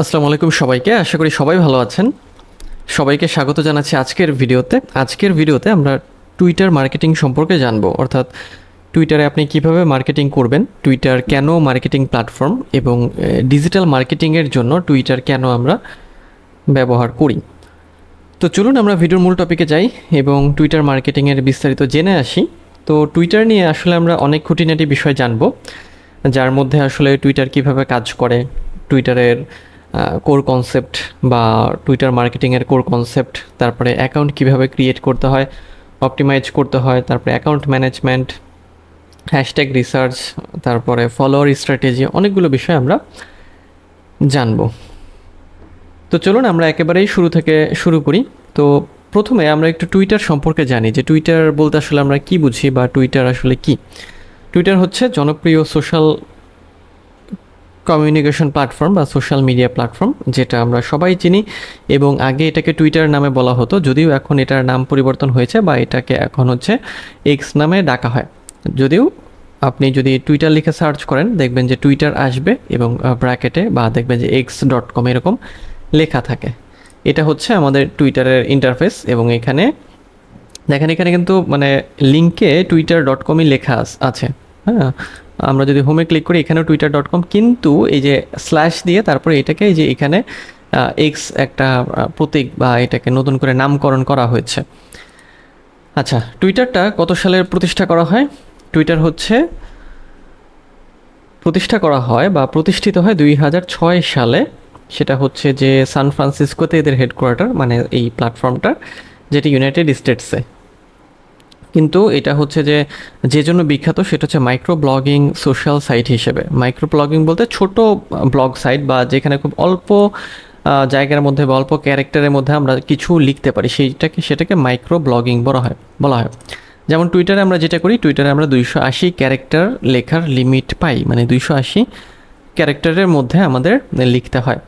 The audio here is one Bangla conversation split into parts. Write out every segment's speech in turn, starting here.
আসসালামু আলাইকুম সবাইকে। আশা করি সবাই ভালো আছেন। সবাইকে স্বাগত জানাচ্ছি আজকের ভিডিওতে। আজকের ভিডিওতে আমরা টুইটার মার্কেটিং সম্পর্কে জানব। অর্থাৎ টুইটারে আপনি কীভাবে মার্কেটিং করবেন টুইটার কেন মার্কেটিং প্ল্যাটফর্ম এবং ডিজিটাল মার্কেটিংয়ের জন্য টুইটার কেন আমরা ব্যবহার করি। তো চলুন আমরা ভিডিওর মূল টপিকে যাই এবং টুইটার মার্কেটিংয়ের বিস্তারিত জেনে আসি। তো টুইটার নিয়ে আসলে আমরা অনেক খুঁটিনাটি বিষয় জানব, যার মধ্যে আসলে টুইটার কীভাবে কাজ করে টুইটারের কোর কনসেপ্ট বা টুইটার মার্কেটিংয়ের কোর কনসেপ্ট তারপরে অ্যাকাউন্ট কীভাবে ক্রিয়েট করতে হয় অপটিমাইজ করতে হয়, তারপরে অ্যাকাউন্ট ম্যানেজমেন্ট হ্যাশট্যাগ রিসার্চ তারপরে ফলোয়ার স্ট্র্যাটেজি অনেকগুলো বিষয় আমরা জানব। তো চলুন আমরা একেবারেই শুরু থেকে শুরু করি। তো প্রথমে আমরা একটু টুইটার সম্পর্কে জানি যে টুইটার বলতে আসলে আমরা কি বুঝি বা টুইটার আসলে কি? টুইটার হচ্ছে জনপ্রিয় সোশ্যাল কমিউনিকেশন প্ল্যাটফর্ম বা সোশ্যাল মিডিয়া প্ল্যাটফর্ম যেটা আমরা সবাই চিনি, এবং আগে এটাকে টুইটার নামে বলা হতো, যদিও এখন এটার নাম পরিবর্তন হয়েছে বা এটাকে এখন হচ্ছে এক্স নামে ডাকা হয়। যদিও আপনি যদি টুইটার লিখে সার্চ করেন, দেখবেন যে টুইটার আসবে এবং ব্র্যাকেটে বা দেখবেন যে এক্স ডট কম এরকম লেখা থাকে। এটা হচ্ছে আমাদের টুইটারের ইন্টারফেস এবং এখানে, দেখেন এখানে কিন্তু মানে লিঙ্কে টুইটার ডট কমই লেখা আছে। হ্যাঁ? আমরা যদি হোমে ক্লিক করি, এখানেও টুইটার ডট কম কিন্তু এই যে স্ল্যাশ দিয়ে তারপরে এটাকে এই যে এখানে এক্স একটা প্রতীক বা এটাকে নতুন করে নামকরণ করা হয়েছে। আচ্ছা টুইটারটা কত সালের প্রতিষ্ঠা করা হয়? টুইটার হচ্ছে, প্রতিষ্ঠা করা হয় বা প্রতিষ্ঠিত হয় দুই হাজার ছয় সালে। সেটা হচ্ছে যে সান ফ্রান্সিসকোতে এদের হেডকোয়ার্টার মানে এই প্ল্যাটফর্মটা যেটি ইউনাইটেড স্টেটসে কিন্তু এটা হচ্ছে যে যে জন্য বিখ্যাত সেটা হচ্ছে মাইক্রো ব্লগিং সোশ্যাল সাইট হিসেবে। মাইক্রো ব্লগিং বলতে ছোট ব্লগ সাইট বা যেখানে খুব অল্প জায়গার মধ্যে বা অল্প ক্যারেক্টারের মধ্যে আমরা কিছু লিখতে পারি। সেইটাকে, সেটাকে মাইক্রো ব্লগিং বলা হয় বলা হয়। যেমন টুইটারে আমরা যেটা করি টুইটারে আমরা দুইশো আশি ক্যারেক্টার লেখার লিমিট পাই। মানে দুইশো আশি ক্যারেক্টারের মধ্যে আমাদের লিখতে হয়।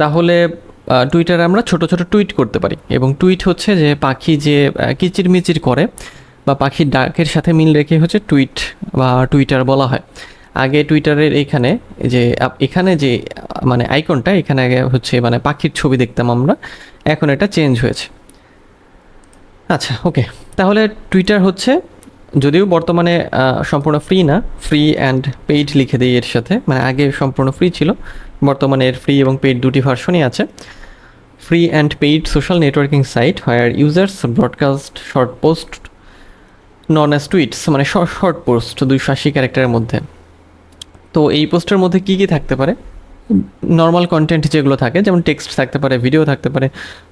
তাহলে টুইটারে আমরা ছোট ছোট টুইট করতে পারি। এবং টুইট হচ্ছে যে, পাখি যে কিচিরমিচির করে বা পাখির ডাকের সাথে মিল রেখে হচ্ছে টুইট বা টুইটার বলা হয়। আগে টুইটারের এখানে যে এখানে যে মানে আইকনটা এখানে আগে হচ্ছে মানে পাখির ছবি দেখতাম আমরা, এখন এটা চেঞ্জ হয়েছে। আচ্ছা ওকে তাহলে টুইটার হচ্ছে, যদিও বর্তমানে সম্পূর্ণ ফ্রি না ফ্রি অ্যান্ড পেইড লিখে দিই এর সাথে মানে আগে সম্পূর্ণ ফ্রি ছিল, বর্তমানে এর ফ্রি এবং পেইড দুটি ভার্সনই আছে। Free and paid social networking site where users broadcast short post known as tweets মানে শর্ট পোস্ট দুইশো আশি ক্যারেক্টারের মধ্যে। তো এই পোস্টের মধ্যে কী কী থাকতে পারে? নর্মাল কন্টেন্ট যেগুলো থাকে, যেমন টেক্সট থাকতে পারে ভিডিও থাকতে পারে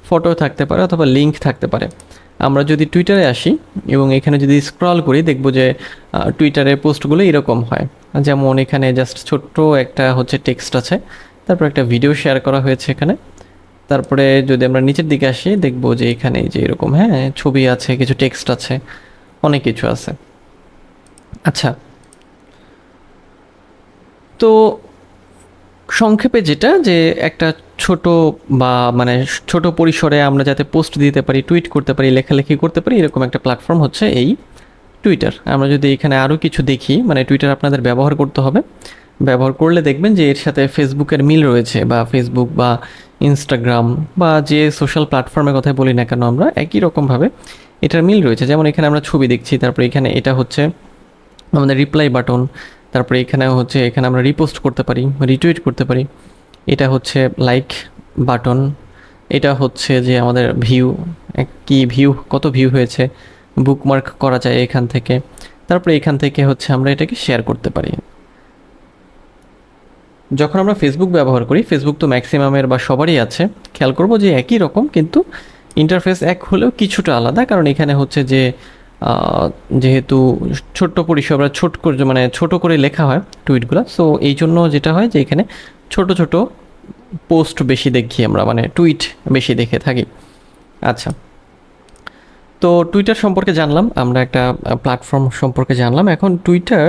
ফটো থাকতে পারে, অথবা লিঙ্ক থাকতে পারে। আমরা যদি টুইটারে আসি এবং এখানে যদি স্ক্রল করি, দেখব যে টুইটারের পোস্টগুলো এরকম হয়। যেমন এখানে জাস্ট ছোট্ট একটা হচ্ছে টেক্সট আছে, তারপর একটা ভিডিও শেয়ার করা হয়েছে এখানে। তারপরে যদি আমরা নিচের দিকে আসি, দেখব যে এখানে যে এরকম হ্যাঁ ছবি আছে, কিছু টেক্সট আছে, অনেক কিছু আছে। আচ্ছা। তো সংক্ষেপে যেটা, যে একটা ছোট বা মানে ছোট পরিসরে আমরা যাতে পোস্ট দিতে পারি, টুইট করতে পারি, লেখালেখি করতে পারি, এরকম একটা প্ল্যাটফর্ম হচ্ছে এই টুইটার। আমরা যদি এখানে আরও কিছু দেখি মানে টুইটার আপনাদের ব্যবহার করতে হবে। ব্যবহার করলে দেখবেন যে এর সাথে ফেসবুকের মিল রয়েছে বা ফেসবুক বা ইনস্টাগ্রাম বা যে সোশ্যাল প্ল্যাটফর্মের কথা বলি না কেন আমরা, একই রকমভাবে এটার মিল রয়েছে। যেমন এখানে আমরা ছবি দেখছি, তারপরে এখানে এটা হচ্ছে আমাদের রিপ্লাই বাটন তারপরে এখানে হচ্ছে, এখানে আমরা রিপোস্ট করতে পারি রিটুইট করতে পারি। এটা হচ্ছে লাইক বাটন এটা হচ্ছে যে আমাদের ভিউ কি ভিউ কত ভিউ হয়েছে বুকমার্ক করা যায় এখান থেকে। তারপরে এখান থেকে হচ্ছে আমরা এটাকে শেয়ার করতে পারি। যখন আমরা ফেসবুক ব্যবহার করি ফেসবুক তো ম্যাক্সিমামের বা সবারই আছে। খেয়াল করব যে একই রকম, কিন্তু ইন্টারফেস এক হলেও কিছুটা আলাদা, কারণ এখানে হচ্ছে যে যেহেতু ছোট্ট পরিষেবা ছোট করে মানে ছোট করে লেখা হয় টুইটগুলো সো এই জন্য যেটা হয় যে এখানে ছোট ছোট পোস্ট বেশি দেখি আমরা মানে টুইট বেশি দেখে থাকি। আচ্ছা। তো টুইটার সম্পর্কে জানলাম, আমরা একটা প্ল্যাটফর্ম সম্পর্কে জানলাম। এখন টুইটার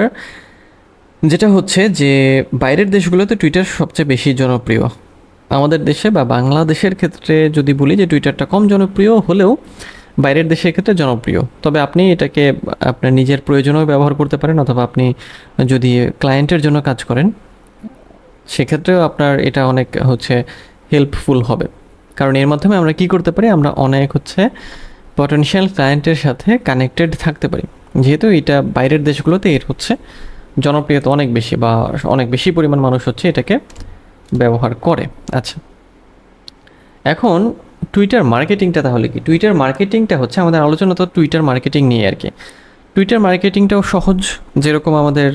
যেটা হচ্ছে যে বাইরের দেশগুলোতে টুইটার সবচেয়ে বেশি জনপ্রিয়। আমাদের দেশে বা বাংলাদেশের ক্ষেত্রে যদি বলি যে টুইটারটা কম জনপ্রিয় হলেও বাইরের দেশের ক্ষেত্রে জনপ্রিয়। তবে আপনি এটাকে আপনার নিজের প্রয়োজনেও ব্যবহার করতে পারেন অথবা আপনি যদি ক্লায়েন্টের জন্য কাজ করেন, সেক্ষেত্রেও আপনার এটা অনেক হচ্ছে হেল্পফুল হবে। কারণ এর মাধ্যমে আমরা কি করতে পারি? আমরা অনেক হচ্ছে পটেনশিয়াল ক্লায়েন্টের সাথে কানেক্টেড থাকতে পারি। যেহেতু এটা বাইরের দেশগুলোতে এর হচ্ছে জনপ্রিয়তা অনেক বেশি বা অনেক বেশি পরিমাণ মানুষ হচ্ছে এটাকে ব্যবহার করে। আচ্ছা। এখন টুইটার মার্কেটিংটা তাহলে কি? টুইটার মার্কেটিংটা হচ্ছে আমাদের আলোচনা তো টুইটার মার্কেটিং নিয়ে আর কি। টুইটার মার্কেটিংটাও সহজ, যেরকম আমাদের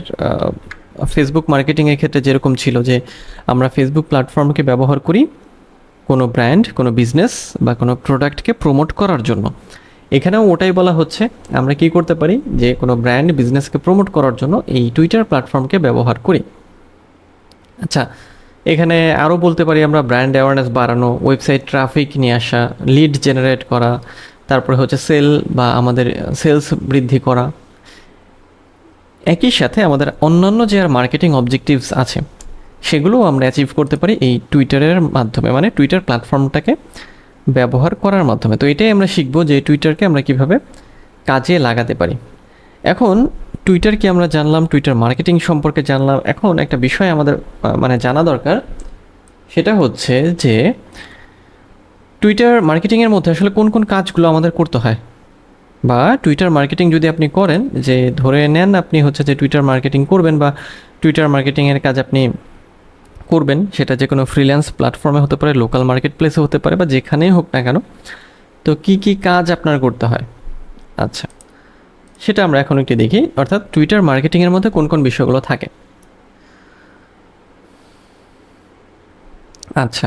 ফেসবুক মার্কেটিংয়ের ক্ষেত্রে যেরকম ছিল যে আমরা ফেসবুক প্ল্যাটফর্মকে ব্যবহার করি কোনো ব্র্যান্ড কোনো বিজনেস বা কোনো প্রোডাক্টকে প্রমোট করার জন্য। এখানেও ওটাই বলা হচ্ছে, আমরা কি করতে পারি? যে কোনো ব্র্যান্ড বিজনেসকে প্রমোট করার জন্য এই টুইটার প্ল্যাটফর্মকে ব্যবহার করি। আচ্ছা এখানে আরও বলতে পারি আমরা ব্র্যান্ড অ্যাওয়ারনেস বাড়ানো ওয়েবসাইট ট্রাফিক নিয়ে আসা লিড জেনারেট করা, তারপরে হচ্ছে সেল বা আমাদের সেলস বৃদ্ধি করা। একই সাথে আমাদের অন্যান্য যে আর মার্কেটিং অবজেক্টিভস আছে, সেগুলোও আমরা অ্যাচিভ করতে পারি এই টুইটারের মাধ্যমে। মানে টুইটার প্ল্যাটফর্মটাকে ব্যবহার করার মাধ্যমে। তো এটাই আমরা শিখব যে টুইটারকে আমরা কীভাবে কাজে লাগাতে পারি। এখন টুইটার কি আমরা জানলাম টুইটার মার্কেটিং সম্পর্কে জানলাম। এখন একটা বিষয় আমাদের মানে জানা দরকার। সেটা হচ্ছে যে টুইটার মার্কেটিংয়ের মধ্যে আসলে কোন কোন কাজগুলো আমাদের করতে হয়? বা টুইটার মার্কেটিং যদি আপনি করেন, যে ধরে নেন আপনি হচ্ছে যে টুইটার মার্কেটিং করবেন বা টুইটার মার্কেটিংয়ের কাজ আপনি করবেন, সেটা যে কোনো ফ্রিল্যান্স প্ল্যাটফর্মে হতে পারে লোকাল মার্কেট প্লেসে হতে পারে, বা যেখানেই হোক না কেন, তো কি কি কাজ আপনার করতে হয়? আচ্ছা সেটা আমরা এখন একটু দেখি। অর্থাৎ টুইটার মার্কেটিংয়ের মধ্যে কোন কোন বিষয়গুলো থাকে? আচ্ছা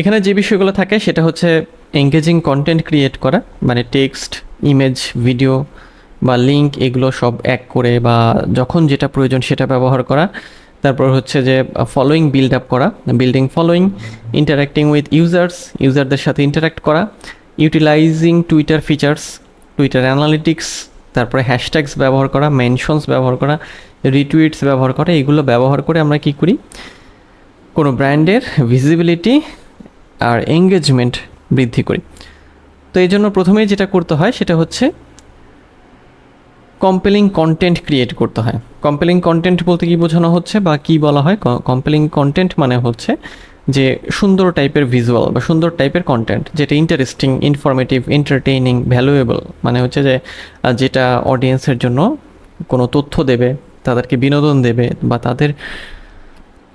এখানে যে বিষয়গুলো থাকে, সেটা হচ্ছে এঙ্গেজিং কন্টেন্ট ক্রিয়েট করা মানে টেক্সট ইমেজ ভিডিও বা লিঙ্ক এগুলো সব এক করে, বা যখন যেটা প্রয়োজন সেটা ব্যবহার করা। তারপর হচ্ছে যে ফলোয়িং বিল্ড আপ করা building following interacting with users ইউজারদের সাথে ইন্টারাক্ট করা utilising Twitter features Twitter analytics তারপরে হ্যাশট্যাগস ব্যবহার করা মেনশনস ব্যবহার করা রিটুইটস ব্যবহার করা, এগুলো ব্যবহার করে আমরা কি করি? কোনো ব্র্যান্ডের ভিজিবিলিটি আর এঙ্গেজমেন্ট বৃদ্ধি করি। তো এই জন্য প্রথমেই যেটা করতে হয় সেটা হচ্ছে কম্পেলিং কন্টেন্ট ক্রিয়েট করতে হয়। কম্পেলিং কন্টেন্ট বলতে কি বোঝানো হচ্ছে বা কি বলা হয়? কম্পেলিং কন্টেন্ট মানে হচ্ছে যে সুন্দর টাইপের ভিজুয়াল বা সুন্দর টাইপের কন্টেন্ট যেটা ইন্টারেস্টিং ইনফরমেটিভ এন্টারটেইনিং ভ্যালুয়েবল মানে হচ্ছে যে যেটা অডিয়েন্সের জন্য কোনো তথ্য দেবে, তাদেরকে বিনোদন দেবে বা তাদের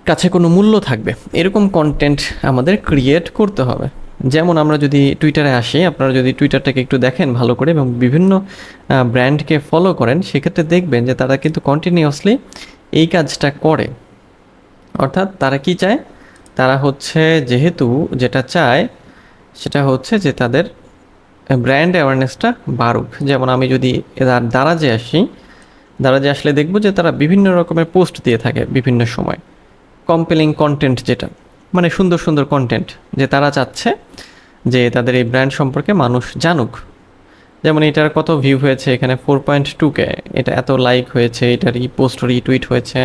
কাছে কোনো মূল্য থাকবে। এরকম কন্টেন্ট আমাদের ক্রিয়েট করতে হবে। যেমন আমরা যদি টুইটারে আসি, আপনারা যদি টুইটারটাকে একটু দেখেন ভালো করে এবং বিভিন্ন ব্র্যান্ডকে ফলো করেন, সেক্ষেত্রে দেখবেন যে তারা কিন্তু কন্টিনিউয়াসলি এই কাজটা করে। অর্থাৎ তারা কি চায়? তারা হচ্ছে যেহেতু যেটা চায়, সেটা হচ্ছে যে তাদের ব্র্যান্ড অ্যাওয়ারনেসটা বাড়ুক। যেমন আমি যদি দারাজে আসি, দারাজে আসলে দেখব যে তারা বিভিন্ন রকমের পোস্ট দিয়ে থাকে বিভিন্ন সময়। কম্পেলিং কন্টেন্ট যেটা। মানে সুন্দর সুন্দর কন্টেন্ট যে তারা চাচ্ছে যে তাদের এই ব্র্যান্ড সম্পর্কে মানুষ জানুক। যেমন এটার কত ভিউ হয়েছে এখানে ফোর পয়েন্ট টু কে এটা এত লাইক হয়েছে, এটার ই পোস্ট রিটুইট হয়েছে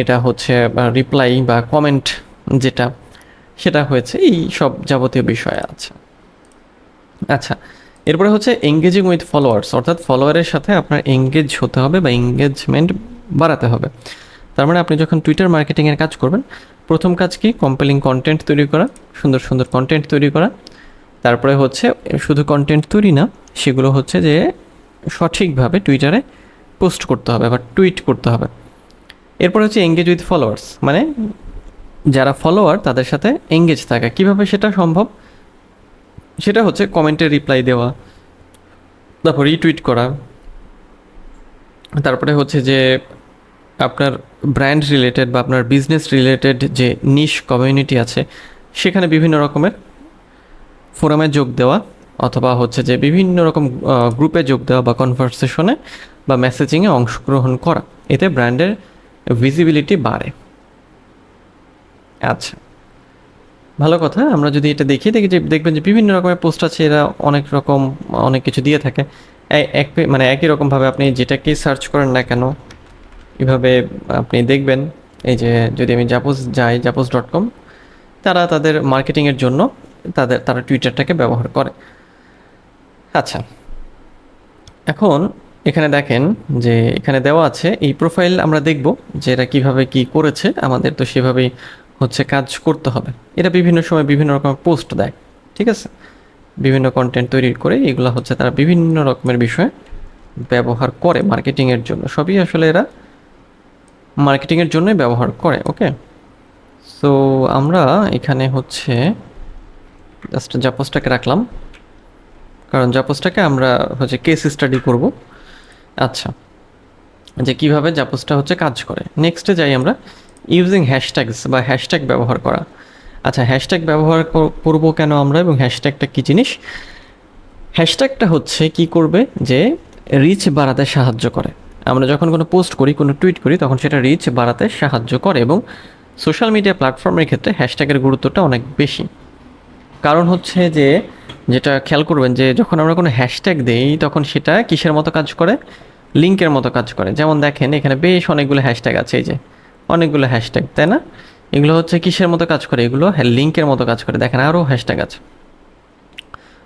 এটা হচ্ছে রিপ্লাই বা কমেন্ট যেটা, সেটা হয়েছে, এই সব যাবতীয় বিষয় আছে। আচ্ছা এরপরে হচ্ছে এঙ্গেজিং উইথ ফলোয়ার্স অর্থাৎ ফলোয়ারের সাথে আপনার এঙ্গেজ হতে হবে বা এঙ্গেজমেন্ট বাড়াতে হবে। তার মানে আপনি যখন টুইটার মার্কেটিংয়ের কাজ করবেন, প্রথম কাজ কি? কম্পেলিং কন্টেন্ট তৈরি করা, সুন্দর সুন্দর কন্টেন্ট তৈরি করা। তারপরে হচ্ছে, শুধু কন্টেন্ট তৈরি না, সেগুলো হচ্ছে যে সঠিকভাবে টুইটারে পোস্ট করতে হবে বা টুইট করতে হবে। এরপর হচ্ছে এঙ্গেজ উইথ ফলোয়ার্স মানে যারা ফলোয়ার তাদের সাথে এঙ্গেজ থাকা। কীভাবে সেটা সম্ভব? সেটা হচ্ছে কমেন্টে রিপ্লাই দেওয়া, তারপর রিটুইট করা। তারপরে হচ্ছে যে আপনার ব্র্যান্ড রিলেটেড বা আপনার বিজনেস রিলেটেড যে নিশ কমিউনিটি আছে, সেখানে বিভিন্ন রকমের ফোরামে যোগ দেওয়া অথবা হচ্ছে যে বিভিন্ন রকম গ্রুপে যোগ দেওয়া বা কনভারসেশনে বা মেসেজিংয়ে অংশগ্রহণ করা। এতে ব্র্যান্ডের ভিজিবিলিটি বাড়ে। আচ্ছা। ভালো কথা, আমরা যদি এটা দেখি দেখি যে দেখবেন যে বিভিন্ন রকমের পোস্ট আছে, এরা অনেক রকম, অনেক কিছু দিয়ে থাকে। এক মানে একই রকমভাবে আপনি যেটাকেই সার্চ করেন না কেন এভাবে আপনি দেখবেন, এই যে যদি আমি জাপোজ যাই জাপোজ ডট কম তারা তাদের মার্কেটিংয়ের জন্য তাদের, তারা টুইটারটাকে ব্যবহার করে। আচ্ছা এখন এখানে দেখেন যে এখানে দেওয়া আছে, এই প্রোফাইল আমরা দেখব যে এরা কীভাবে কী করেছে, আমাদের তো সেভাবেই হচ্ছে কাজ করতে হবে। এরা বিভিন্ন সময় বিভিন্ন রকম পোস্ট দেয়, ঠিক আছে? বিভিন্ন কন্টেন্ট তৈরি করে এগুলো হচ্ছে তারা বিভিন্ন রকমের বিষয়ে ব্যবহার করে মার্কেটিংয়ের জন্য। সবই আসলে এরা মার্কেটিংয়ের জন্যই ব্যবহার করে ওকে সো আমরা এখানে হচ্ছে জাস্ট জাপোসটাকে রাখলাম। কারণ জাপোসটাকে আমরা হচ্ছে কেস স্টাডি করব। আচ্ছা যে কীভাবে জাপোসটা হচ্ছে কাজ করে। নেক্সটে যাই আমরা ইউজিং হ্যাশট্যাগস বা হ্যাশট্যাগ ব্যবহার করা। আচ্ছা হ্যাশট্যাগ ব্যবহার কর- করব কেন আমরা এবং হ্যাশট্যাগটা কী জিনিস? হ্যাশট্যাগটা হচ্ছে কি করবে? যে রিচ বাড়াতে সাহায্য করে। আমরা যখন কোনো পোস্ট করি, কোনো টুইট করি, তখন সেটা রিচ বাড়াতে সাহায্য করে এবং সোশ্যাল মিডিয়া প্ল্যাটফর্মের ক্ষেত্রে হ্যাশট্যাগের গুরুত্বটা অনেক বেশি। কারণ হচ্ছে যে, যেটা খেয়াল করবেন যে, যখন আমরা কোনো হ্যাশট্যাগ দিই, তখন সেটা কিসের মতো কাজ করে? লিঙ্কের মতো কাজ করে। যেমন দেখেন, এখানে বেশ অনেকগুলো হ্যাশট্যাগ আছে, এই যে, অনেকগুলো হ্যাশট্যাগ তাই না? এগুলো হচ্ছে কিসের মতো কাজ করে? এগুলো হ্যাঁ লিঙ্কের মতো কাজ করে। দেখেন আরও হ্যাশট্যাগ আছে।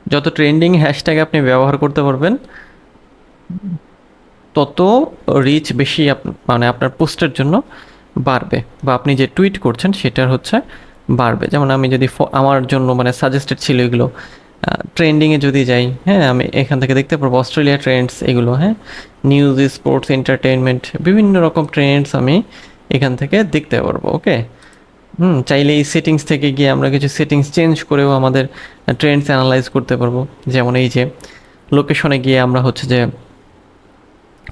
যত ট্রেন্ডিং হ্যাশট্যাগ আপনি ব্যবহার করতে পারবেন তত রিচ বেশি মানে আপনার পোস্টের জন্য বাড়বে বা আপনি যে টুইট করছেন সেটার হচ্ছে বাড়বে। যেমন আমি যদি আমার জন্য মানে সাজেস্টেড ছিল এগুলো ট্রেন্ডিংয়ে যদি যাই হ্যাঁ আমি এখান থেকে দেখতে পারব অস্ট্রেলিয়া ট্রেন্ডস এগুলো হ্যাঁ নিউজ স্পোর্টস এন্টারটেনমেন্ট বিভিন্ন রকম ট্রেন্ডস আমি এখান থেকে দেখতে পারব ওকে হুম, চাইলে এই সেটিংস থেকে গিয়ে আমরা কিছু সেটিংস চেঞ্জ করেও আমাদের ট্রেন্ডস অ্যানালাইজ করতে পারব। যেমন এই যে লোকেশনে গিয়ে আমরা হচ্ছে যে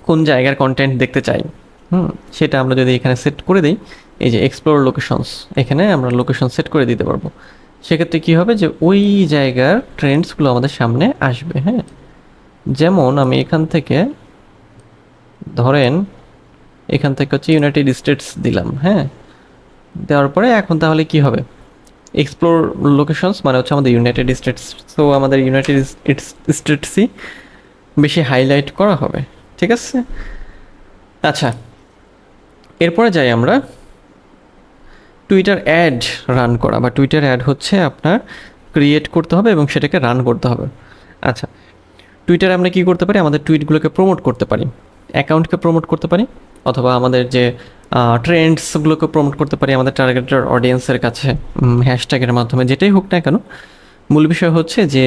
কোন জায়গার কন্টেন্ট দেখতে চাই, হুম, সেটা আমরা যদি এখানে সেট করে দিই, এই যে এক্সপ্লোর লোকেশনস এখানে আমরা লোকেশন সেট করে দিতে পারব। সেক্ষেত্রে কী হবে যে ওই জায়গার ট্রেন্ডসগুলো আমাদের সামনে আসবে হ্যাঁ? যেমন আমি এখান থেকে, ধরেন, এখান থেকে হচ্ছে ইউনাইটেড স্টেটস দিলাম হ্যাঁ? দেওয়ার পরে এখন তাহলে কি হবে? এক্সপ্লোর লোকেশনস মানে হচ্ছে আমাদের ইউনাইটেড স্টেটস সো আমাদের ইউনাইটেড স্টেটসই বেশি হাইলাইট করা হবে। ঠিক আছে? আচ্ছা এরপরে যাই আমরা। টুইটার অ্যাড রান করা, বা টুইটার অ্যাড হচ্ছে আপনার ক্রিয়েট করতে হবে এবং সেটাকে রান করতে হবে। আচ্ছা টুইটারে আমরা কি করতে পারি? আমাদের টুইটগুলোকে প্রমোট করতে পারি। অ্যাকাউন্টকে প্রমোট করতে পারি, অথবা আমাদের যে ট্রেন্ডসগুলোকে প্রমোট করতে পারি আমাদের টার্গেটেড অডিয়েন্সের কাছে হ্যাশট্যাগের মাধ্যমে, যেটাই হোক না কেন। মূল বিষয় হচ্ছে যে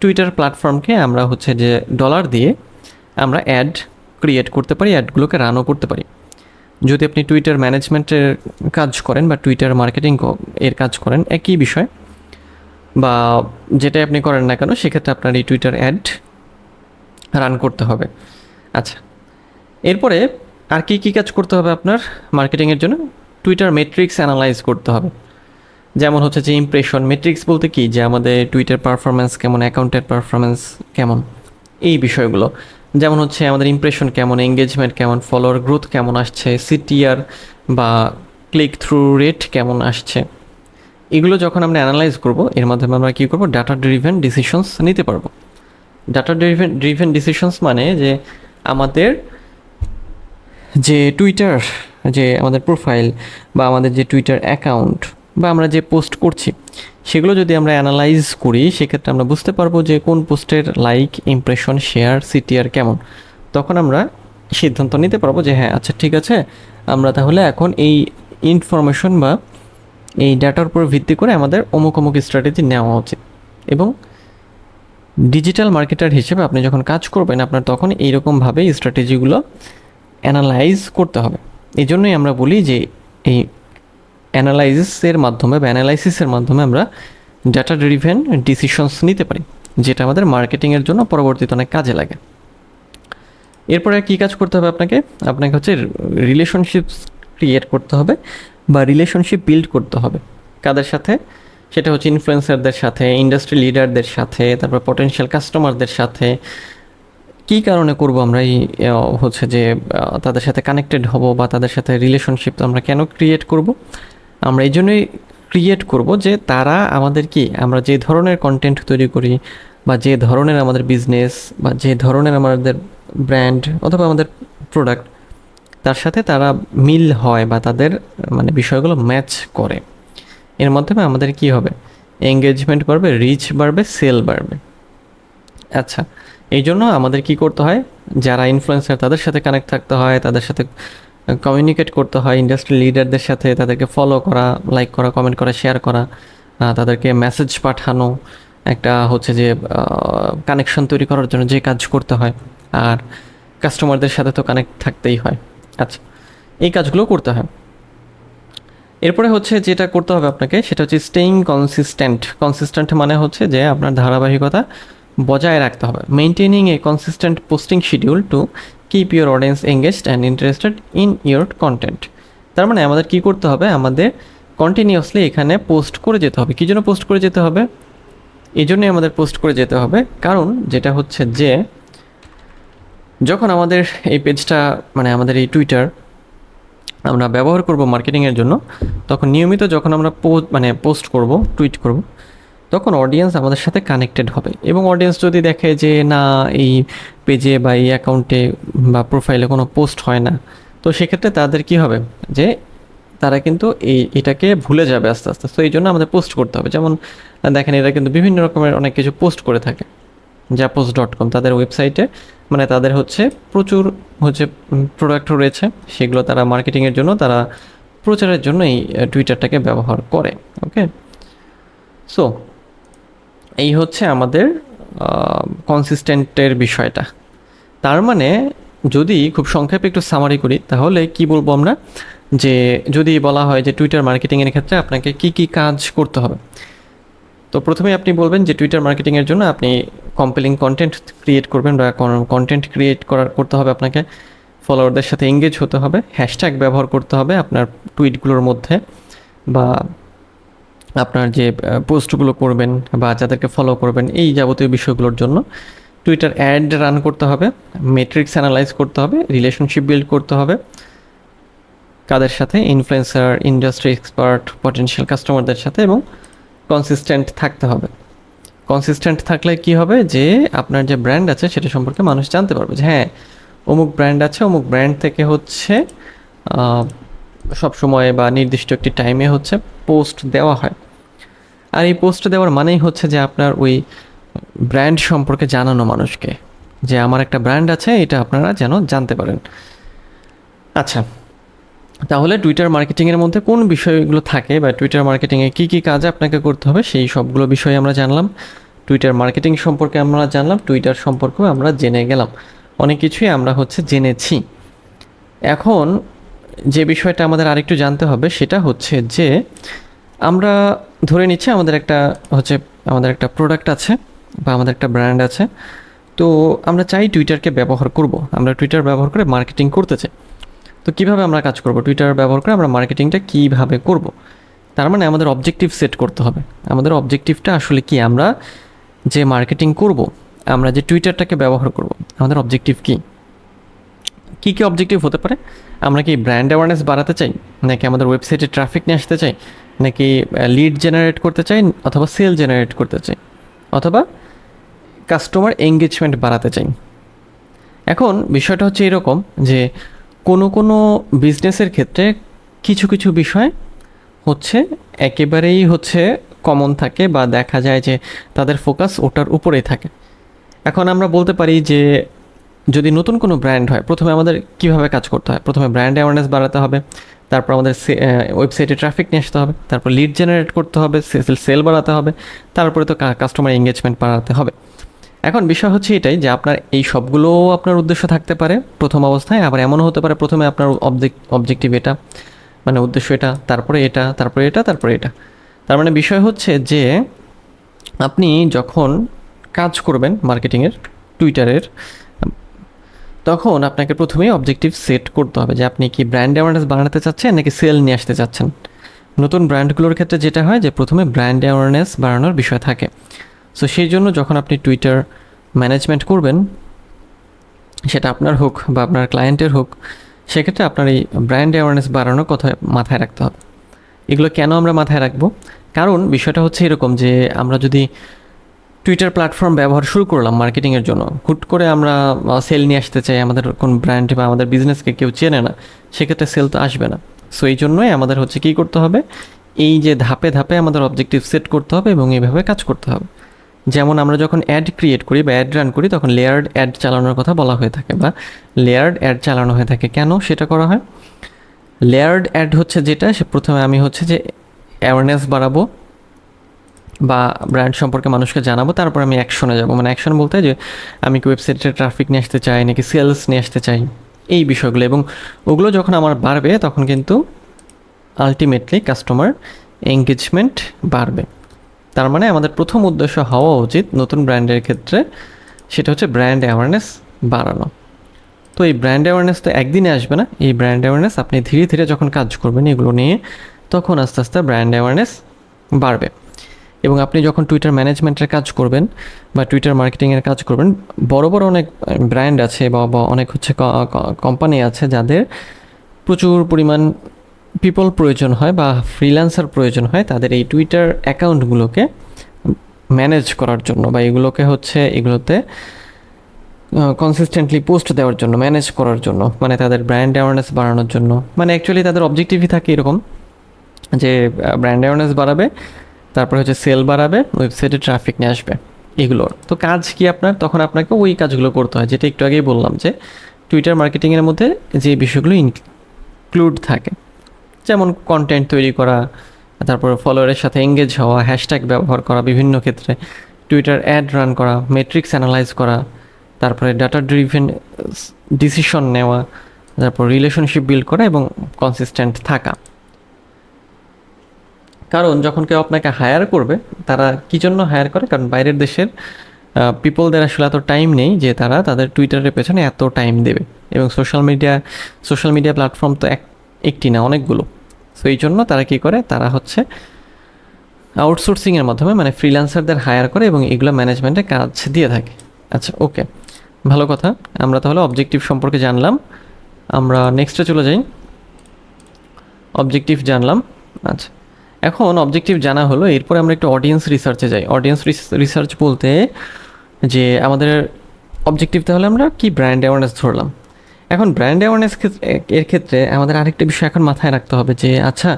টুইটার প্ল্যাটফর্মকে আমরা হচ্ছে যে ডলার দিয়ে আমরা অ্যাড ক্রিয়েট করতে পারি অ্যাডগুলোকে রানও করতে পারি। যদি আপনি টুইটার ম্যানেজমেন্টের কাজ করেন বা টুইটার মার্কেটিং এর কাজ করেন, একই বিষয়। বা যেটাই আপনি করেন না কেন, সেক্ষেত্রে আপনার এই টুইটার অ্যাড রান করতে হবে। আচ্ছা এরপরে আর কি কী কাজ করতে হবে আপনার মার্কেটিংয়ের জন্য? টুইটার মেট্রিক্স অ্যানালাইজ করতে হবে। যেমন হচ্ছে যে ইমপ্রেশন মেট্রিক্স বলতে কি? যে আমাদের টুইটার পারফরমেন্স কেমন অ্যাকাউন্টের পারফরমেন্স কেমন? এই বিষয়গুলো। যেমন হচ্ছে আমাদের ইমপ্রেশন কেমন এঙ্গেজমেন্ট কেমন ফলোয়ার গ্রোথ কেমন আসছে সিটিআর বা ক্লিক থ্রু রেট কেমন আসছে, এগুলো যখন আমরা অ্যানালাইজ করব, এর মাধ্যমে আমরা কী করব? ডাটা ড্রিভেন ডিসিশনস নিতে পারব। ডাটা ড্রিভেন ড্রিভেন ডিসিশনস মানে যে আমাদের যে টুইটার যে আমাদের প্রোফাইল বা আমাদের যে টুইটার অ্যাকাউন্ট বা আমরা যে পোস্ট করছি সেগুলো যদি আমরা অ্যানালাইজ করি, সেক্ষেত্রে আমরা বুঝতে পারব যে কোন পোস্টের লাইক ইমপ্রেশন শেয়ার সিটিআর কেমন। তখন আমরা সিদ্ধান্ত নিতে পারব যে হ্যাঁ আচ্ছা ঠিক আছে, আমরা তাহলে এখন এই ইনফরমেশন বা এই ডাটার উপর ভিত্তি করে আমাদের অমুক অমুক স্ট্র্যাটেজি নেওয়া উচিত। এবং ডিজিটাল মার্কেটার হিসেবে আপনি যখন কাজ করবেন, আপনার তখন এইরকমভাবে স্ট্র্যাটেজিগুলো অ্যানালাইজ করতে হবে। এই জন্যই আমরা বলি যে এই অ্যানালাইসিসের মাধ্যমে বা অ্যানালাইসিসের মাধ্যমে আমরা ডাটা ড্রিভেন ডিসিশনস নিতে পারি, যেটা আমাদের মার্কেটিংয়ের জন্য পরবর্তীতে অনেক কাজে লাগে। এরপরে কী কাজ করতে হবে আপনাকে? আপনাকে হচ্ছে রিলেশনশিপ ক্রিয়েট করতে হবে বা রিলেশনশিপ বিল্ড করতে হবে। কাদের সাথে? সেটা হচ্ছে ইনফ্লুয়েন্সারদের সাথে ইন্ডাস্ট্রি লিডারদের সাথে, তারপর পটেনশিয়াল কাস্টমারদের সাথে। কী কারণে করব আমরা এই হচ্ছে যে তাদের সাথে কানেক্টেড হব বা তাদের সাথে রিলেশনশিপ আমরা কেন ক্রিয়েট করব? আমরা এই জন্যই ক্রিয়েট করব যে তারা আমাদের কি, আমরা যে ধরনের কন্টেন্ট তৈরি করি বা যে ধরনের আমাদের বিজনেস বা যে ধরনের আমাদের ব্র্যান্ড অথবা আমাদের প্রোডাক্ট তার সাথে তারা মিল হয় বা তাদের মানে বিষয়গুলো ম্যাচ করে। এর মাধ্যমে আমাদের কি হবে? এঙ্গেজমেন্ট বাড়বে রিচ বাড়বে সেল বাড়বে। আচ্ছা এই জন্য আমাদের কি করতে হয়? যারা ইনফ্লুয়েন্সার তাদের সাথে কানেক্ট থাকতে হয়, তাদের সাথে কমিউনিকেট করতে হয় ইন্ডাস্ট্রি লিডারদের সাথে তাদেরকে ফলো করা লাইক করা কমেন্ট করা শেয়ার করা তাদেরকে মেসেজ পাঠানো, একটা হচ্ছে যে কানেকশন তৈরি করার জন্য যে কাজ করতে হয়, আর কাস্টমারদের সাথে তো কানেক্ট থাকতেই হয়। আচ্ছা এই কাজগুলো করতে হয়। এরপরে হচ্ছে যেটা করতে হবে আপনাকে, সেটা হচ্ছে স্টেইং কনসিস্টেন্ট কনসিস্টেন্ট মানে হচ্ছে যে আপনার ধারাবাহিকতা বজায় রাখতে হবে। Maintaining a consistent posting schedule to keep your audience engaged and interested in your content তার মানে আমাদের কি করতে হবে? আমাদের কন্টিনিউয়াসলি এখানে পোস্ট করে যেতে হবে। কী জন্য পোস্ট করে যেতে হবে? এই জন্যই আমাদের পোস্ট করে যেতে হবে। কারণ যেটা হচ্ছে যে, যখন আমাদের এই পেজটা মানে আমাদের এই টুইটার আমরা ব্যবহার করব মার্কেটিংয়ের জন্য, তখন নিয়মিত যখন আমরা পো- মানে পোস্ট করব টুইট করব তখন অডিয়েন্স আমাদের সাথে কানেক্টেড হবে। এবং অডিয়েন্স যদি দেখে যে, না, এই পেজে বা এই অ্যাকাউন্টে বা প্রোফাইলে কোনো পোস্ট হয় না, তো সেক্ষেত্রে তাদের কি হবে? যে, তারা কিন্তু এই, এটাকে ভুলে যাবে আস্তে আস্তে। তো এই জন্য আমাদের পোস্ট করতে হবে। যেমন, দেখেন এরা কিন্তু বিভিন্ন রকমের অনেক কিছু পোস্ট করে থাকে। জাপোস ডট কম তাদের ওয়েবসাইটে মানে তাদের হচ্ছে প্রচুর হচ্ছে প্রোডাক্ট রয়েছে। সেগুলো তারা মার্কেটিংয়ের জন্য, তারা প্রচারের জন্য এই টুইটারটাকে ব্যবহার করে ওকে সো এই হচ্ছে আমাদের কনসিস্টেন্টের বিষয়টা। তার মানে যদি খুব সংক্ষেপে একটু সামারি করি, তাহলে কি বলব আমরা? যে যদি বলা হয় যে টুইটার মার্কেটিংয়ের ক্ষেত্রে আপনাকে কি কি কাজ করতে হবে? তো প্রথমে আপনি বলবেন যে টুইটার মার্কেটিংয়ের জন্য আপনি কম্পেলিং কন্টেন্ট ক্রিয়েট করবেন বা কন্টেন্ট ক্রিয়েট করার, করতে হবে আপনাকে। ফলোয়ারদের সাথে এঙ্গেজ হতে হবে। হ্যাশট্যাগ ব্যবহার করতে হবে আপনার টুইটগুলোর মধ্যে বা আপনার যে পোস্টগুলো করবেন বা যাদেরকে ফলো করবেন এই যাবতীয় বিষয়গুলোর জন্য টুইটার অ্যাড রান করতে হবে মেট্রিক্স অ্যানালাইজ করতে হবে রিলেশনশিপ বিল্ড করতে হবে। কাদের সাথে? ইনফ্লুয়েন্সার ইন্ডাস্ট্রি এক্সপার্ট পটেনশিয়াল কাস্টমারদের সাথে এবং কনসিস্টেন্ট থাকতে হবে। কনসিস্টেন্ট থাকলে কি হবে? যে, আপনার যে ব্র্যান্ড আছে সেটা সম্পর্কে মানুষ জানতে পারবে যে হ্যাঁ অমুক ব্র্যান্ড আছে, অমুক ব্র্যান্ড থেকে হচ্ছে সব সময় বা নির্দিষ্ট একটি টাইমে হচ্ছে পোস্ট দেওয়া হয়। আর এই পোস্ট দেওয়ার মানেই হচ্ছে যে আপনার ওই ব্র্যান্ড সম্পর্কে জানানো মানুষকে। যে আমার একটা ব্র্যান্ড আছে, এটা আপনারা যেন জানতে পারেন। আচ্ছা তাহলে টুইটার মার্কেটিংয়ের মধ্যে কোন বিষয়গুলো থাকে বা টুইটার মার্কেটিংয়ে কী কী কাজ আপনাকে করতে হবে, সেই সবগুলো বিষয় আমরা জানলাম। টুইটার মার্কেটিং সম্পর্কে আমরা জানলাম টুইটার সম্পর্কেও আমরা জেনে গেলাম। অনেক কিছুই আমরা হচ্ছে জেনেছি। এখন যে বিষয়টা আমাদের আরেকটু জানতে হবে, সেটা হচ্ছে যে আমরা ধরে নিচ্ছি আমাদের একটা হচ্ছে আমাদের একটা প্রোডাক্ট আছে বা আমাদের একটা ব্র্যান্ড আছে। তো আমরা চাই টুইটারকে ব্যবহার করব। আমরা টুইটার ব্যবহার করে মার্কেটিং করতে চাই। তো কীভাবে আমরা কাজ করব? টুইটার ব্যবহার করে আমরা মার্কেটিংটা কীভাবে করব? তার মানে আমাদের অবজেক্টিভ সেট করতে হবে। আমাদের অবজেক্টিভটা আসলে কি? আমরা যে মার্কেটিং করব, আমরা যে টুইটারটাকে ব্যবহার করব, আমাদের অবজেক্টিভ কি? কী কী অবজেক্টিভ হতে পারে? আমরা কি ব্র্যান্ড অ্যাওয়ারনেস বাড়াতে চাই? নাকি আমাদের ওয়েবসাইটে ট্রাফিক নিয়ে আসতে চাই? নাকি লিড জেনারেট করতে চাই অথবা সেল জেনারেট করতে চাই? অথবা কাস্টমার এঙ্গেজমেন্ট বাড়াতে চাই? এখন বিষয়টা হচ্ছে এরকম যে, কোনো কোনো বিজনেসের ক্ষেত্রে কিছু কিছু বিষয় হচ্ছে, একেবারেই হচ্ছে কমন থাকে বা দেখা যায় যে, তাদের ফোকাস ওটার উপরেই থাকে। এখন আমরা বলতে পারি যে যদি নতুন কোনো ব্র্যান্ড হয়, প্রথমে আমাদের কীভাবে কাজ করতে হয়? প্রথমে ব্র্যান্ড অ্যাওয়ারনেস বাড়াতে হবে, তারপর আমাদের ওয়েবসাইটে ট্রাফিক নিয়ে আসতে হবে, তারপর লিড জেনারেট করতে হবে সেল বাড়াতে হবে, তারপরে তো কাস্টমার এঙ্গেজমেন্ট বাড়াতে হবে। এখন বিষয় হচ্ছে এটাই যে আপনার এই সবগুলো আপনার উদ্দেশ্য থাকতে পারে প্রথম অবস্থায়, আবার এমনও হতে পারে প্রথমে আপনার অবজেক্ট অবজেক্টিভ এটা মানে উদ্দেশ্য এটা, তারপরে এটা তারপরে এটা তারপরে এটা। তার মানে বিষয় হচ্ছে যে আপনি যখন কাজ করবেন মার্কেটিংয়ের টুইটারের তখন আপনাকে প্রথমেই অবজেক্টিভ সেট করতে হবে যে আপনি কি ব্র্যান্ড অ্যাওয়ারনেস বাড়াতে চাচ্ছেন নাকি সেল নিয়ে আসতে চাচ্ছেন। নতুন ব্র্যান্ডগুলোর ক্ষেত্রে যেটা হয় যে প্রথমে ব্র্যান্ড অ্যাওয়ারনেস বাড়ানোর বিষয় থাকে। সো সেই জন্য যখন আপনি টুইটার ম্যানেজমেন্ট করবেন, সেটা আপনার হোক বা আপনার ক্লায়েন্টের হোক, সেক্ষেত্রে আপনার এই ব্র্যান্ড অ্যাওয়ারনেস বাড়ানোর কথা মাথায় রাখতে হবে। এগুলো কেন আমরা মাথায় রাখব? কারণ বিষয়টা হচ্ছে এরকম যে আমরা যদি টুইটার প্ল্যাটফর্ম ব্যবহার শুরু করলাম মার্কেটিংয়ের জন্য। হুট করে আমরা সেল নিয়ে আসতে চাই, আমাদের কোন ব্র্যান্ড বা আমাদের বিজনেসকে কেউ চেনে না, সেক্ষেত্রে সেল তো আসবে না। সো এই জন্যই আমাদের হচ্ছে কী করতে হবে? এই যে ধাপে ধাপে আমাদের অবজেক্টিভ সেট করতে হবে এবং এইভাবে কাজ করতে হবে। যেমন আমরা যখন অ্যাড ক্রিয়েট করি বা অ্যাড রান করি, তখন লেয়ার্ড অ্যাড চালানোর কথা বলা হয়ে থাকে বা লেয়ার্ড অ্যাড চালানো হয়ে থাকে। কেন সেটা করা হয়? লেয়ার্ড অ্যাড হচ্ছে যেটা, সে প্রথমে আমি হচ্ছে যে অ্যাওয়ারনেস বাড়াবো বা ব্র্যান্ড সম্পর্কে মানুষকে জানাব, তারপর আমি অ্যাকশনে যাব। মানে অ্যাকশন বলতে যে আমি কি ওয়েবসাইটে ট্রাফিক নিয়ে আসতে চাই, নাকি সেলস নিয়ে আসতে চাই, এই বিষয়গুলো। এবং ওগুলো যখন আমার বাড়বে, তখন কিন্তু আলটিমেটলি কাস্টমার এঙ্গেজমেন্ট বাড়বে। তার মানে আমাদের প্রথম উদ্দেশ্য হওয়া উচিত নতুন ব্র্যান্ডের ক্ষেত্রে, সেটা হচ্ছে ব্র্যান্ড অ্যাওয়ারনেস বাড়ানো। তো এই ব্র্যান্ড অ্যাওয়ারনেস তো একদিনে আসবে না। এই ব্র্যান্ড অ্যাওয়ারনেস আপনি ধীরে ধীরে যখন কাজ করবেন এগুলো নিয়ে, তখন আস্তে আস্তে ব্র্যান্ড অ্যাওয়ারনেস বাড়বে। এবং আপনি যখন টুইটার ম্যানেজমেন্টের কাজ করবেন বা টুইটার মার্কেটিংয়ের কাজ করবেন, বড় বড় অনেক ব্র্যান্ড আছে বা অনেক হচ্ছে কোম্পানি আছে যাদের প্রচুর পরিমাণ পিপল প্রয়োজন হয় বা ফ্রিল্যান্সার প্রয়োজন হয় তাদের এই টুইটার অ্যাকাউন্টগুলোকে ম্যানেজ করার জন্য বা এগুলোকে হচ্ছে এগুলোতে কনসিস্টেন্টলি পোস্ট দেওয়ার জন্য ম্যানেজ করার জন্য মানে তাদের ব্র্যান্ড অ্যাওয়ারনেস বাড়ানোর জন্য। মানে অ্যাকচুয়ালি তাদের অবজেক্টিভই থাকে এরকম যে ব্র্যান্ড অ্যাওয়ারনেস বাড়াবে তারপরে হচ্ছে সেল বাড়াবে ওয়েবসাইটে ট্রাফিক নিয়ে আসবে এগুলোর তো কাজ কি আপনার? তখন আপনাকে ওই কাজগুলো করতে হয়, যেটা একটু আগেই বললাম যে টুইটার মার্কেটিংয়ের মধ্যে যে বিষয়গুলো ইনক্লুড থাকে, যেমন কন্টেন্ট তৈরি করা, তারপর ফলোয়ারের সাথে এঙ্গেজ হওয়া হ্যাশট্যাগ ব্যবহার করা, বিভিন্ন ক্ষেত্রে টুইটার অ্যাড রান করা মেট্রিক্স অ্যানালাইজ করা, তারপরে ডাটা ড্রিভেন ডিসিশন নেওয়া, তারপর রিলেশনশিপ বিল্ড করা এবং কনসিস্টেন্ট থাকা। কারণ যখন কেউ আপনাকে হায়ার করবে, তারা কী জন্য হায়ার করে? কারণ বাইরের দেশের পিপলদের আসলে এত টাইম নেই যে তারা তাদের টুইটারের পেছনে এত টাইম দেবে। এবং social media social media platform তো এক, একটি না, অনেকগুলো। সো এই জন্য তারা কী করে? তারা হচ্ছে আউটসোর্সিংয়ের মাধ্যমে মানে ফ্রিল্যান্সারদের হায়ার করে এবং এগুলো ম্যানেজমেন্টে কাজ দিয়ে থাকে। আচ্ছা ওকে ভালো কথা। আমরা তাহলে অবজেক্টিভ সম্পর্কে জানলাম। আমরা নেক্সটে চলে যাই। অবজেক্টিভ জানলাম। আচ্ছা। এখন অবজেক্টিভ জানা হলো, এরপরে আমরা একটু অডিয়েন্স রিসার্চে যাই। অডিয়েন্স রিসার্চ বলতে যে আমাদের অবজেক্টিভ তাহলে আমরা কি ব্র্যান্ড অ্যাওয়ারনেস ধরলাম। এখন ব্র্যান্ড অ্যাওয়ারনেস এর ক্ষেত্রে আমাদের আরেকটা বিষয় এখন মাথায় রাখতে হবে যে আচ্ছা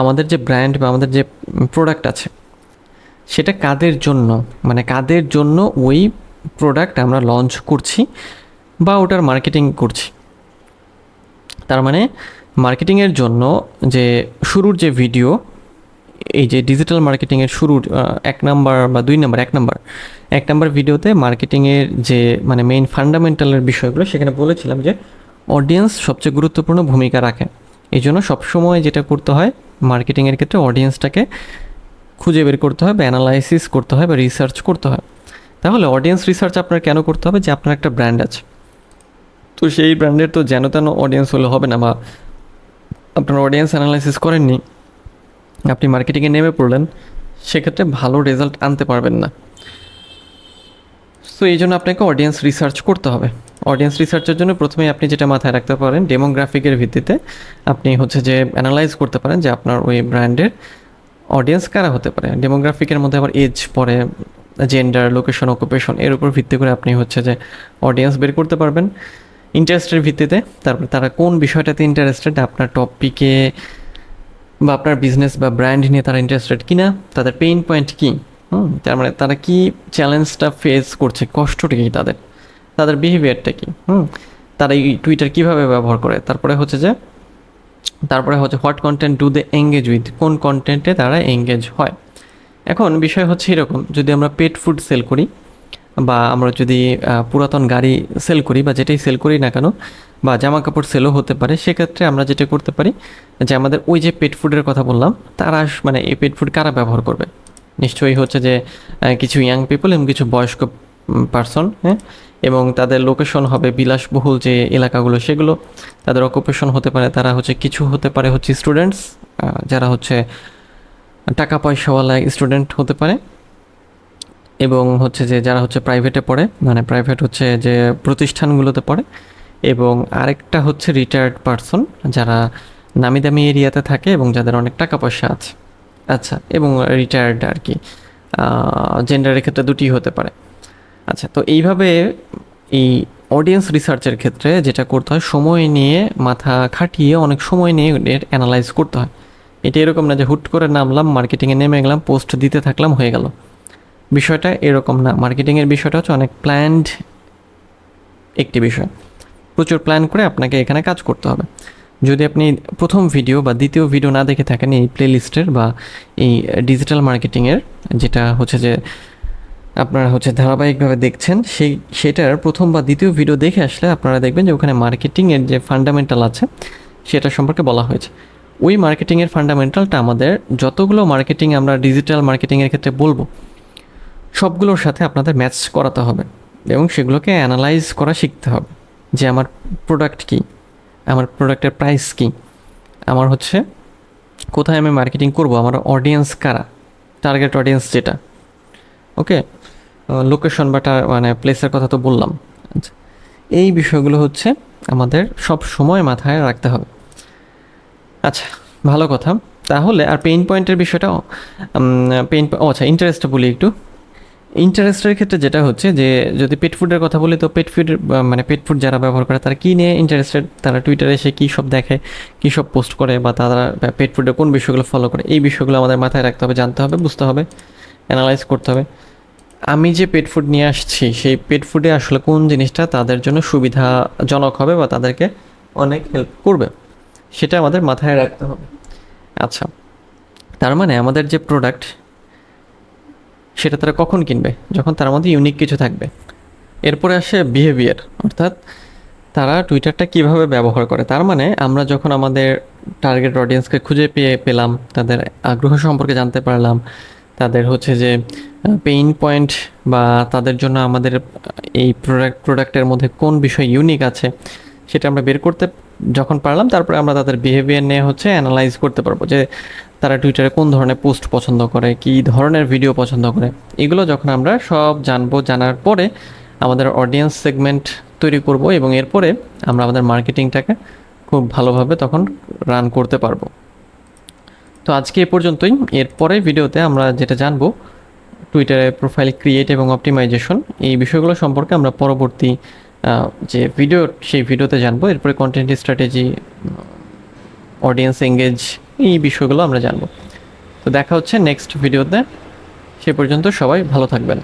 আমাদের যে ব্র্যান্ড বা আমাদের যে প্রোডাক্ট আছে, সেটা কাদের জন্য? মানে কাদের জন্য ওই প্রোডাক্ট আমরা লঞ্চ করছি বা ওটার মার্কেটিং করছি? তার মানে মার্কেটিংয়ের জন্য যে শুরুর যে ভিডিও এই যে ডিজিটাল মার্কেটিংয়ের শুরুর এক নাম্বার বা দুই নাম্বার, এক নাম্বার। এক নাম্বার ভিডিওতে মার্কেটিংয়ের যে মানে মেইন ফান্ডামেন্টালের বিষয়গুলো, সেখানে বলেছিলাম যে অডিয়েন্স সবচেয়ে গুরুত্বপূর্ণ ভূমিকা রাখে। এই জন্য সবসময় যেটা করতে হয় মার্কেটিংয়ের ক্ষেত্রে অডিয়েন্সটাকে খুঁজে বের করতে হয় বা অ্যানালাইসিস করতে হয় বা রিসার্চ করতে হয়। তাহলে অডিয়েন্স রিসার্চ আপনার কেন করতে হবে? যে আপনার একটা ব্র্যান্ড আছে। তো সেই ব্র্যান্ডের তো যেন তেন অডিয়েন্স হলে হবে না বা আপনার অডিয়েন্স অ্যানালাইসিস করেননি। আপনি মার্কেটিংয়ে নেমে পড়লেন, সেক্ষেত্রে ভালো রেজাল্ট আনতে পারবেন না। সো এই জন্য আপনাকে অডিয়েন্স রিসার্চ করতে হবে। অডিয়েন্স রিসার্চের জন্য প্রথমে আপনি যেটা মাথায় রাখতে পারেন ডেমোগ্রাফিকের ভিত্তিতে আপনি হচ্ছে যে অ্যানালাইজ করতে পারেন যে আপনার ওই ব্র্যান্ডের অডিয়েন্স কারা হতে পারে। ডেমোগ্রাফিকের মধ্যে আবার এজ পরে জেন্ডার লোকেশন অকুপেশন এর উপর ভিত্তি করে আপনি হচ্ছে যে অডিয়েন্স বের করতে পারবেন। ইন্টারেস্টের ভিত্তিতে, তারপরে তারা কোন বিষয়টাতে ইন্টারেস্টেড আপনার টপিকে বা আপনার বিজনেস বা ব্র্যান্ড নিয়ে তারা ইন্টারেস্টেড কিনা, তাদের পেইন পয়েন্ট কী? হুম, তার মানে তারা কি চ্যালেঞ্জটা ফেস করছে, কষ্টটা কী তাদের? তাদের বিহেভিয়ারটা কী? হুম, তারা এই টুইটার কীভাবে ব্যবহার করে? তারপরে হচ্ছে যে, তারপরে হচ্ছে what content do they engage with কোন কন্টেন্টে তারা এঙ্গেজ হয়? এখন বিষয় হচ্ছে এরকম, যদি আমরা পেট ফুড সেল করি বা আমরা যদি পুরাতন গাড়ি সেল করি বা যেটাই সেল করি না কেন, বা জামা কাপড় সেলও হতে পারে, সেক্ষেত্রে আমরা যেটা করতে পারি যে আমাদের ওই যে পেট ফুডের কথা বললাম, তারা মানে এই পেট ফুড কারা ব্যবহার করবে? নিশ্চয়ই হচ্ছে যে কিছু ইয়াং পিপল এবং কিছু বয়স্ক পার্সন হ্যাঁ? এবং তাদের লোকেশন হবে বিলাসবহুল যে এলাকাগুলো, সেগুলো তাদের অকুপেশন হতে পারে, তারা হচ্ছে কিছু হতে পারে হচ্ছে স্টুডেন্টস যারা হচ্ছে টাকা পয়সাওয়ালা স্টুডেন্ট হতে পারে। এবং হচ্ছে যে যারা হচ্ছে প্রাইভেটে পড়ে মানে প্রাইভেট হচ্ছে যে প্রতিষ্ঠানগুলোতে পড়ে, এবং আরেকটা হচ্ছে রিটায়ার্ড পারসন যারা নামি দামি এরিয়াতে থাকে এবং যাদের অনেক টাকা পয়সা আছে। আচ্ছা এবং রিটায়ার্ড আর কি জেন্ডারের ক্ষেত্রে দুটি হতে পারে। আচ্ছা তো এইভাবে এই অডিয়েন্স রিসার্চের ক্ষেত্রে যেটা করতে হয়, সময় নিয়ে মাথা খাটিয়ে অনেক সময় নিয়ে এর অ্যানালাইজ করতে হয়। এটা এরকম না যে হুট করে নামলাম মার্কেটিংয়ে নেমে গেলাম পোস্ট দিতে থাকলাম, হয়ে গেল। বিষয়টা এরকম না। মার্কেটিংয়ের বিষয়টা হচ্ছে অনেক প্ল্যান্ড একটি বিষয়। প্রচুর প্ল্যান করে আপনাকে এখানে কাজ করতে হবে। যদি আপনি প্রথম ভিডিও বা দ্বিতীয় ভিডিও না দেখে থাকেন এই প্লেলিস্টের বা এই ডিজিটাল মার্কেটিংয়ের যেটা হচ্ছে যে আপনারা হচ্ছে ধারাবাহিকভাবে দেখছেন, সেই, সেটার প্রথম বা দ্বিতীয় ভিডিও দেখে আসলে আপনারা দেখবেন যে ওখানে মার্কেটিংয়ের যে ফান্ডামেন্টাল আছে, সেটা সম্পর্কে বলা হয়েছে। ওই মার্কেটিংয়ের ফান্ডামেন্টালটা আমাদের যতগুলো মার্কেটিং আমরা ডিজিটাল মার্কেটিংয়ের ক্ষেত্রে বলব সবগুলোর সাথে আপনাদের ম্যাচ করাতে হবে এবং সেগুলোকে অ্যানালাইজ করা শিখতে হবে যে আমার প্রোডাক্ট কী, আমার প্রোডাক্টের প্রাইস কী, আমার হচ্ছে কোথায় আমি মার্কেটিং করব, আমার অডিয়েন্স কারা টার্গেট অডিয়েন্স যেটা। ওকে লোকেশন বা মানে প্লেসের কথা তো বললাম। আচ্ছা এই বিষয়গুলো হচ্ছে আমাদের সব সময় মাথায় রাখতে হবে। আচ্ছা ভালো কথা। তাহলে আর পেইন পয়েন্টের বিষয়টা পেইন ও আচ্ছা ইন্টারেস্টটা বলি একটু। ইন্টারেস্টের ক্ষেত্রে যেটা হচ্ছে যে, যদি পেট ফুডের কথা বলি, তো পেট ফুড মানে পেট ফুড যারা ব্যবহার করে, তারা কী নিয়ে ইন্টারেস্টেড তারা টুইটারে এসে কী সব দেখে, কী সব পোস্ট করে, বা তারা পেট ফুডের কোন বিষয়গুলো ফলো করে? এই বিষয়গুলো আমাদের মাথায় রাখতে হবে, জানতে হবে, বুঝতে হবে অ্যানালাইজ করতে হবে। আমি যে পেট ফুড নিয়ে আসছি, সেই পেট ফুডে আসলে কোন জিনিসটা তাদের জন্য সুবিধাজনক হবে, বা তাদেরকে অনেক হেল্প করবে? সেটা আমাদের মাথায় রাখতে হবে। আচ্ছা তার মানে আমাদের যে প্রোডাক্ট সেটা তারা কখন কিনবে? যখন তার মধ্যে ইউনিক কিছু থাকবে। এরপরে আসে বিহেভিয়ার অর্থাৎ তারা টুইটারটা কীভাবে ব্যবহার করে। তার মানে আমরা যখন আমাদের টার্গেট অডিয়েন্সকে খুঁজে পেয়ে পেলাম, তাদের আগ্রহ সম্পর্কে জানতে পারলাম, তাদের হচ্ছে যে পেইন পয়েন্ট বা তাদের জন্য আমাদের এই প্রোডাক্ট প্রোডাক্টের মধ্যে কোন বিষয় ইউনিক আছে সেটা আমরা বের করতে যখন পারলাম, তারপরে আমরা তাদের বিহেভিয়ার নিয়ে হচ্ছে অ্যানালাইজ করতে পারব যে তারা টুইটারে কোন ধরনের পোস্ট পছন্দ করে, কি ধরনের ভিডিও পছন্দ করে। এগুলো যখন আমরা সব জানব, জানার পরে আমাদের অডিয়েন্স সেগমেন্ট তৈরি করব এবং এরপরে আমরা আমাদের মার্কেটিংটাকে খুব ভালোভাবে তখন রান করতে পারব। তো আজকে এ পর্যন্তই। এরপরে ভিডিওতে আমরা যেটা জানব টুইটারে প্রোফাইল ক্রিয়েট এবং অপটিমাইজেশন এই বিষয়গুলো সম্পর্কে আমরা পরবর্তী যে ভিডিও সেই ভিডিওতে জানব। এরপরে কন্টেন্ট স্ট্র্যাটেজি অডিয়েন্স এঙ্গেজ এই বিষয়গুলো আমরা জানব। তো দেখা হচ্ছে নেক্সট ভিডিওতে সে পর্যন্ত সবাই ভালো থাকবেন।